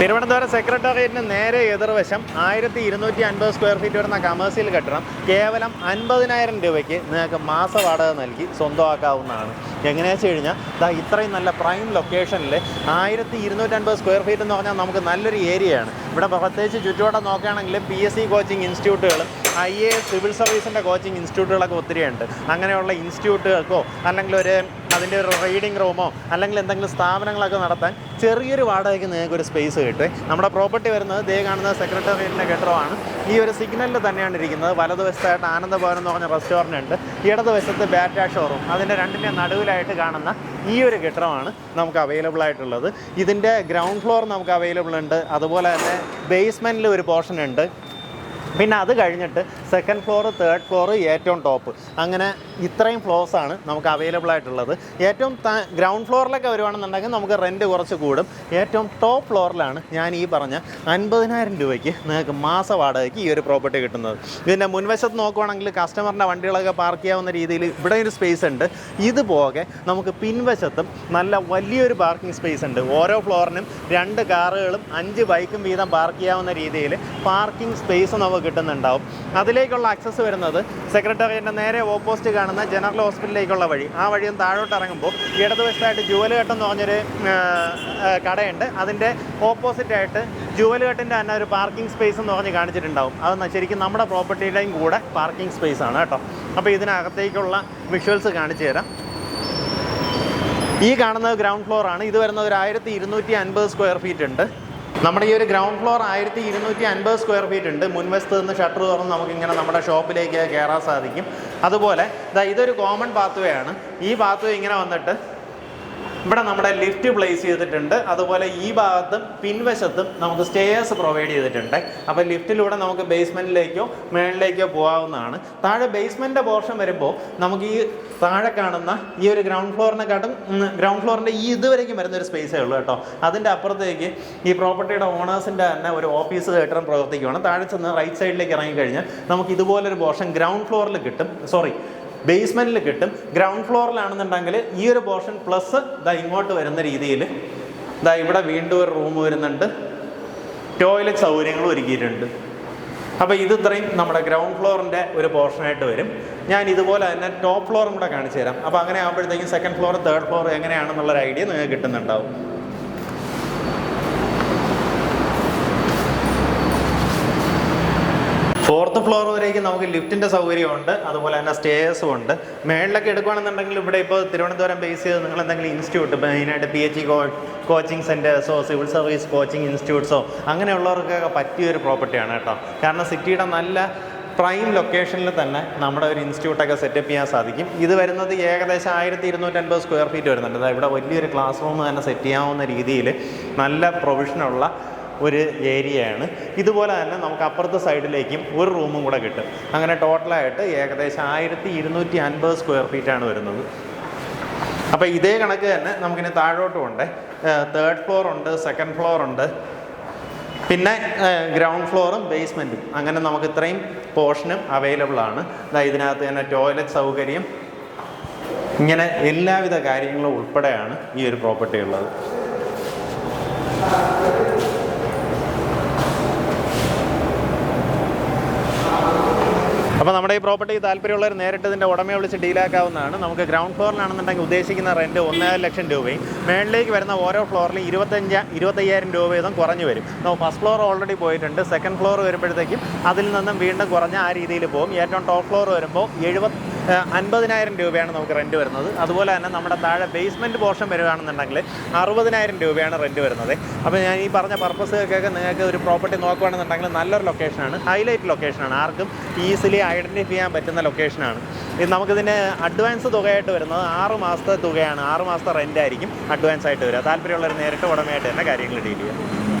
തിരുവനന്തപുരം സെക്രട്ടേറിയറ്റിന് നേരെ എതിർവശം ആയിരത്തി ഇരുന്നൂറ്റി അൻപത് സ്ക്വയർ ഫീറ്റ് വരുന്ന കമേഴ്സ്യൽ കെട്ടിടം കേവലം അൻപതിനായിരം രൂപയ്ക്ക് നിങ്ങൾക്ക് മാസ വാടക നൽകി സ്വന്തമാക്കാവുന്നതാണ്. എങ്ങനെയാണെന്ന് വെച്ച് കഴിഞ്ഞാൽ ദാ ഇത്രയും നല്ല പ്രൈം ലൊക്കേഷനിൽ ആയിരത്തി ഇരുന്നൂറ്റൻപത് സ്ക്വയർ ഫീറ്റ് എന്ന് പറഞ്ഞാൽ നമുക്ക് നല്ലൊരു ഏരിയയാണ് ഇവിടെ പ്രത്യേകിച്ച് ചുറ്റുവട്ടം നോക്കുകയാണെങ്കിൽ പി എസ് സി കോച്ചിങ് ഇൻസ്റ്റിറ്റ്യൂട്ടുകളും ഐ എ സിവിൽ സർവീസിന്റെ കോച്ചിങ് ഇൻസ്റ്റിറ്റ്യൂട്ടുകളൊക്കെ ഒത്തിരിയുണ്ട്. അങ്ങനെയുള്ള ഇൻസ്റ്റിറ്റ്യൂട്ടുകൾക്കോ അല്ലെങ്കിൽ ഒരു അതിന്റെ ഒരു റീഡിംഗ് റൂമോ അല്ലെങ്കിൽ എന്തെങ്കിലും സ്ഥാപനങ്ങളൊക്കെ നടത്താൻ ചെറിയൊരു വാടകയ്ക്ക് നിങ്ങൾക്ക് ഒരു സ്പേസ് കിട്ടും. നമ്മുടെ പ്രോപ്പർട്ടി വരുന്നത് ദേ കാണുന്ന സെക്രട്ടേറിയറ്റിന്റെ കെട്ടിടമാണ്. ഈ ഒരു സിഗ്നലിൽ തന്നെയാണ് ഇരിക്കുന്നത്. വലതുവശത്തായിട്ട് ആനന്ദഭവൻ എന്ന് പറഞ്ഞ റെസ്റ്റോറന്റ് ഉണ്ട്. ഇടതുവശത്ത് ബാറ്റ ഷോറൂം അതിന്റെ രണ്ടിന്റെ നടുവിലായിട്ട് കാണുന്ന ഈ ഒരു കെട്ടിടമാണ് നമുക്ക് അവൈലബിൾ ആയിട്ടുള്ളത്. ഇതിന്റെ ഗ്രൗണ്ട് ഫ്ലോർ നമുക്ക് അവൈലബിൾ ഉണ്ട്. അതുപോലെ തന്നെ ബേസ്മെന്റിൽ ഒരു പോർഷൻ ഉണ്ട്. പിന്നെ അത് കഴിഞ്ഞിട്ട് സെക്കൻഡ് ഫ്ലോർ തേർഡ് ഫ്ലോർ ഏറ്റവും ടോപ്പ് അങ്ങനെ ഇത്രയും ഫ്ലോർസ് ആണ് നമുക്ക് അവൈലബിൾ ആയിട്ടുള്ളത്. ഏറ്റവും ഗ്രൗണ്ട് ഫ്ലോറിലൊക്കെ വരുവാണെന്നുണ്ടെങ്കിൽ നമുക്ക് റെന്റ് കുറച്ച് കൂടും. ഏറ്റവും ടോപ്പ് ഫ്ലോറിലാണ് ഞാൻ ഈ പറഞ്ഞ അൻപതിനായിരം രൂപയ്ക്ക് നിങ്ങൾക്ക് മാസ വാടകയ്ക്ക് ഈ ഒരു പ്രോപ്പർട്ടി കിട്ടുന്നത്. ഇതിന്റെ മുൻവശത്ത് നോക്കുവാണെങ്കിൽ കസ്റ്റമറിന്റെ വണ്ടികളൊക്കെ പാർക്ക് ചെയ്യാവുന്ന രീതിയിൽ ഇവിടെ ഒരു സ്പേസ് ഉണ്ട്. ഇതുപോലെ നമുക്ക് പിൻവശത്തും നല്ല വലിയൊരു പാർക്കിംഗ് സ്പേസ് ഉണ്ട്. ഓരോ ഫ്ലോറിനും രണ്ട് കാറുകളും അഞ്ച് ബൈക്കും വീതം പാർക്ക് ചെയ്യാവുന്ന രീതിയിൽ പാർക്കിംഗ് സ്പേസ് നമുക്ക് കിട്ടുന്നുണ്ടാവും. അതിലേക്കുള്ള ആക്സസ് വരുന്നത് സെക്രട്ടേറിയറ്റിന്റെ നേരെ ഓപ്പോസിറ്റ് കാണുന്ന ജനറൽ ഹോസ്പിറ്റലിലേക്കുള്ള വഴി. ആ വഴിയും താഴോട്ട് ഇറങ്ങുമ്പോൾ ഇടതുവശത്തായിട്ട് ജുവലുകെട്ട് എന്ന് പറഞ്ഞൊരു കടയുണ്ട്. അതിന്റെ ഓപ്പോസിറ്റായിട്ട് ജുവലുകെട്ടിന്റെ തന്നെ ഒരു പാർക്കിംഗ് സ്പേസ് എന്ന് പറഞ്ഞ് കാണിച്ചിട്ടുണ്ടാവും. അത് ശരിക്കും നമ്മുടെ പ്രോപ്പർട്ടിയുടെയും കൂടെ പാർക്കിംഗ് സ്പേസ് ആണ് കേട്ടോ. അപ്പോൾ ഇതിനകത്തേക്കുള്ള വിഷ്വൽസ് കാണിച്ചു തരാം. ഈ കാണുന്നത് ഗ്രൗണ്ട് ഫ്ലോറാണ് ഇത് വരുന്നത് ഒരു ആയിരത്തി ഇരുന്നൂറ്റി അൻപത് സ്ക്വയർ ഫീറ്റ് ഉണ്ട്. നമ്മുടെ ഈ ഒരു ഗ്രൗണ്ട് ഫ്ലോർ ആയിരത്തി ഇരുന്നൂറ്റി അൻപത് സ്ക്വയർ ഫീറ്റ് ഉണ്ട്. മുൻവശത്ത് നിന്ന് ഷട്ടർ തുറന്ന് നമുക്കിങ്ങനെ നമ്മുടെ ഷോപ്പിലേക്ക് കയറാൻ സാധിക്കും. അതുപോലെ ഇതൊരു കോമൺ പാത്വേ ആണ്. ഈ പാത്വേ ഇങ്ങനെ വന്നിട്ട് ഇവിടെ നമ്മുടെ ലിഫ്റ്റ് പ്ലേസ് ചെയ്തിട്ടുണ്ട്. അതുപോലെ ഈ ഭാഗത്തും പിൻവശത്തും നമുക്ക് സ്റ്റേയേഴ്സ് പ്രൊവൈഡ് ചെയ്തിട്ടുണ്ട്. അപ്പോൾ ലിഫ്റ്റിലൂടെ നമുക്ക് ബേസ്മെന്റിലേക്കോ മേളിലേക്കോ പോകാവുന്നതാണ്. താഴെ ബേസ്മെന്റിന്റെ പോർഷൻ വരുമ്പോൾ നമുക്ക് ഈ താഴെ കാണുന്ന ഈ ഒരു ഗ്രൗണ്ട് ഫ്ലോറിനെക്കാട്ടും ഗ്രൗണ്ട് ഫ്ലോറിന്റെ ഈ ഇതുവരേക്കും വരുന്ന ഒരു സ്പേസേ ഉള്ളൂ കേട്ടോ. അതിന്റെ അപ്പുറത്തേക്ക് ഈ പ്രോപ്പർട്ടിയുടെ ഓണേഴ്സിന്റെ തന്നെ ഒരു ഓഫീസ് കെട്ടിടം പ്രവർത്തിക്കുകയാണ് താഴെ ചെന്ന് റൈറ്റ് സൈഡിലേക്ക് ഇറങ്ങിക്കഴിഞ്ഞാൽ നമുക്ക് ഇതുപോലൊരു പോർഷൻ ഗ്രൗണ്ട് ഫ്ലോറിൽ കിട്ടും. സോറി ബേസ്മെന്റിൽ കിട്ടും. ഗ്രൗണ്ട് ഫ്ലോറിലാണെന്നുണ്ടെങ്കിൽ ഈ ഒരു പോർഷൻ പ്ലസ് ദാ ഇങ്ങോട്ട് വരുന്ന രീതിയിൽ ദാ ഇവിടെ വീണ്ടും ഒരു റൂം വരുന്നുണ്ട്. ടോയ്ലറ്റ് സൗകര്യങ്ങൾ ഒരുക്കിയിട്ടുണ്ട്. അപ്പോൾ ഇത് ഇത്രയും നമ്മുടെ ഗ്രൗണ്ട് ഫ്ലോറിന്റെ ഒരു പോർഷനായിട്ട് വരും. ഞാൻ ഇതുപോലെ തന്നെ ടോപ്പ് ഫ്ലോറും കൂടെ കാണിച്ചു തരാം അപ്പോൾ അങ്ങനെ ആകുമ്പോഴത്തേക്കും സെക്കൻഡ് ഫ്ലോർ തേർഡ് ഫ്ലോർ എങ്ങനെയാണെന്നുള്ളൊരു ഐഡിയ നിങ്ങൾക്ക് കിട്ടുന്നുണ്ടാവും. ഫോർത്ത് ഫ്ലോർ വരേക്ക് നമുക്ക് ലിഫ്റ്റിന്റെ സൗകര്യമുണ്ട്. അതുപോലെ തന്നെ സ്റ്റേഴ്സും ഉണ്ട്. മേളിലൊക്കെ എടുക്കുകയാണെന്നുണ്ടെങ്കിൽ ഇവിടെ ഇപ്പോൾ തിരുവനന്തപുരം ബേസ് ചെയ്ത് നിങ്ങൾ എന്തെങ്കിലും ഇൻസ്റ്റിറ്റ്യൂട്ട് മെയിനായിട്ട് പി എച്ച് കോ കോച്ചിങ് സെന്റേഴ്സോ സിവിൽ സർവീസ് കോച്ചിങ് ഇൻസ്റ്റിറ്റ്യൂട്ട്സോ അങ്ങനെയുള്ളവർക്കൊക്കെ പറ്റിയൊരു പ്രോപ്പർട്ടിയാണ് കേട്ടോ. കാരണം സിറ്റിയുടെ നല്ല പ്രൈം ലൊക്കേഷനിൽ തന്നെ നമ്മുടെ ഒരു ഇൻസ്റ്റിറ്റ്യൂട്ടൊക്കെ സെറ്റപ്പ് ചെയ്യാൻ സാധിക്കും. ഇത് വരുന്നത് ഏകദേശം ആയിരത്തി ഇരുന്നൂറ്റൻപത് സ്ക്വയർ ഫീറ്റ് വരുന്നുണ്ട് ഇവിടെ വലിയൊരു ക്ലാസ് റൂം തന്നെ സെറ്റ് ചെയ്യാവുന്ന രീതിയിൽ നല്ല പ്രൊവിഷനുള്ള ഒരു ഏരിയയാണ്. ഇതുപോലെ തന്നെ നമുക്ക് അപ്പുറത്തെ സൈഡിലേക്കും ഒരു റൂമും കൂടെ കിട്ടും. അങ്ങനെ ടോട്ടലായിട്ട് ഏകദേശം ആയിരത്തി ഇരുന്നൂറ്റി അൻപത് സ്ക്വയർ ഫീറ്റാണ് വരുന്നത്. അപ്പോൾ ഇതേ കണക്ക് തന്നെ നമുക്കിനി താഴോട്ടും ഉണ്ട്. തേർഡ് ഫ്ലോർ ഉണ്ട് സെക്കൻഡ് ഫ്ലോർ ഉണ്ട്. പിന്നെ ഗ്രൗണ്ട് ഫ്ലോറും ബേസ്മെന്റും അങ്ങനെ നമുക്ക് ഇത്രയും പോർഷനും അവൈലബിൾ ആണ്. ഇതിനകത്ത് തന്നെ ടോയ്ലറ്റ് സൗകര്യം. ഇങ്ങനെ എല്ലാവിധ കാര്യങ്ങളും ഉൾപ്പെടെയാണ് ഈ ഒരു പ്രോപ്പർട്ടി ഉള്ളത്. അപ്പോൾ നമ്മുടെ ഈ പ്രോപ്പർട്ടി താല്പര്യമുള്ളവർ നേരിട്ട് ഇതിന്റെ ഉടമയെ വിളിച്ച് ഡീലാക്കാവുന്നതാണ് നമുക്ക് ഗ്രൗണ്ട് ഫ്ലോറിലാണെന്നുണ്ടെങ്കിൽ ഉദ്ദേശിക്കുന്ന റെന്റ് ഒന്നര ലക്ഷം രൂപയും മേളിലേക്ക് വരുന്ന ഓരോ ഫ്ലോറിലും ഇരുപത്തഞ്ച് ഇരുപത്തയ്യായിരം രൂപ വീതം കുറഞ്ഞു വരും. ഫസ്റ്റ് ഫ്ലോർ ഓൾറെഡി പോയിട്ടുണ്ട്. സെക്കൻഡ് ഫ്ലോർ വരുമ്പോഴത്തേക്കും അതിൽ നിന്നും വീണ്ടും കുറഞ്ഞ ആ രീതിയിൽ പോകും. ഏറ്റവും ടോപ്പ് ഫ്ലോർ വരുമ്പോൾ എഴുപത് അൻപതിനായിരം രൂപയാണ് നമുക്ക് റെന്റ് വരുന്നത്. അതുപോലെ തന്നെ നമ്മുടെ താഴെ ബേസ്മെന്റ് പോർഷൻ വരികയാണെന്നുണ്ടെങ്കിൽ അറുപതിനായിരം രൂപയാണ് റെന്റ് വരുന്നത്. അപ്പോൾ ഞാൻ ഈ പറഞ്ഞ പർപ്പസുകൾക്കൊക്കെ നിങ്ങൾക്ക് ഒരു പ്രോപ്പർട്ടി നോക്കുകയാണെന്നുണ്ടെങ്കിൽ നല്ലൊരു ലൊക്കേഷനാണ് ഹൈലൈറ്റ് ലൊക്കേഷനാണ് ആർക്കും ഈസിലി ഐഡന്റിഫൈ ചെയ്യാൻ പറ്റുന്ന ലൊക്കേഷനാണ് ഇത് നമുക്കിതിന് അഡ്വാൻസ് തുകയായിട്ട് വരുന്നത് ആറ് മാസത്തെ തുകയാണ്. ആറ് മാസത്തെ റെന്റ് ആയിരിക്കും അഡ്വാൻസ് ആയിട്ട് വരിക. താല്പര്യമുള്ളവർ നേരിട്ട് ഉടമയായിട്ട് തന്നെ കാര്യങ്ങൾ ഡീൽ ചെയ്യാം.